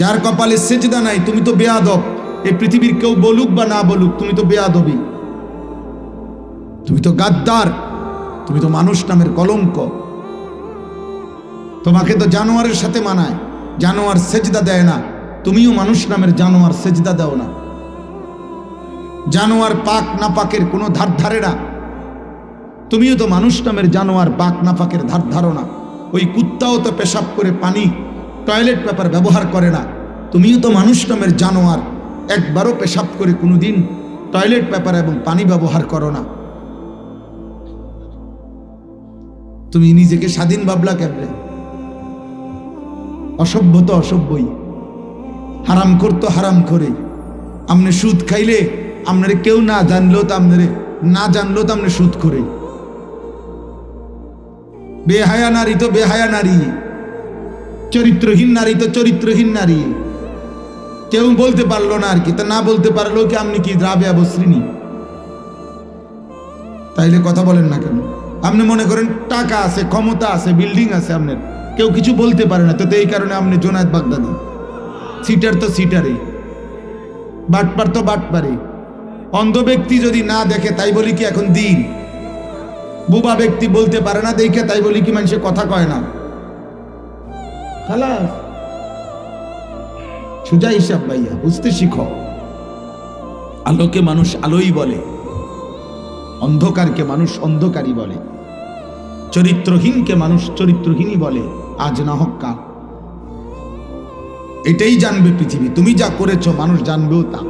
যার কপালে সেজদা নাই, তুমি তো বেয়াদব। এই পৃথিবীর কেউ বলুক বা না বলুক, তুমি তো বেয়াদবি। তুমি তো গাদ্দার, তুমি তো মানুষ নামের কলঙ্ক। তোমাকে তো জানোয়ারের সাথে মানায়, জানোয়ার সেজদা দেয় না, তুমিও মানুষ নামের জানোয়ার সেজদা দাও না। জানোয়ার পাক না পাকের কোনো ধার ধারে না। তুমিও তো মানুষ নামের জানোয়ার পাক না পাকের ধার না। ওই কুত্তাও তো পেশাব করে পানি টয়লেট পেপার ব্যবহার করে না। তুমিও তো মানুষ নামের জানোয়ার। একবারও পেশাব করে কোনোদিন টয়লেট পেপার এবং পানি ব্যবহার করো না। তুমি নিজেকে স্বাধীন ভাবলা কেমনে? অসভ্য তো অসভ্যই। হারাম করতো হারাম করে আমনে সুদ খাইলে আপনারে কেউ না জানলো তো আপনারে না জানলো তো আপনি সুদ করে বেহায়া নারী তো বেহায়া নারী। চরিত্রহীন নারী তো চরিত্রহীন নারী। কেউ বলতে পারল না আর কি। তা না বলতে পারল কি আপনি কি দ্রাবে অবশ্রিনী তাইলে কথা বলেন না কেন? আপনি মনে করেন টাকা আছে, ক্ষমতা আছে, বিল্ডিং আছে আপনার। কেউ কিছু বলতে পারে না। তো এই কারণে আপনি জোনায়দ বাগদাদি। সিটার তো সিটারে। বাটপার তো বাটপারে। অন্ধ ব্যক্তি যদি না দেখে, তাই বলি কি এখন দিন? বুবা ব্যক্তি বলতে পারে না, দেখে তাই বলি কি মানুষের কথা কয় না। খালাস। সোজা হিসাব ভাইয়া, বুঝতে শিখো। আলোকে মানুষ আলোই বলে, অন্ধকারকে মানুষ অন্ধকারই বলে, চরিত্রহীনকে মানুষ চরিত্রহীনই বলে, আজ না হোক কাল। এটাই জানবে পৃথিবী, তুমি যা করেছ মানুষ জানবেও তা।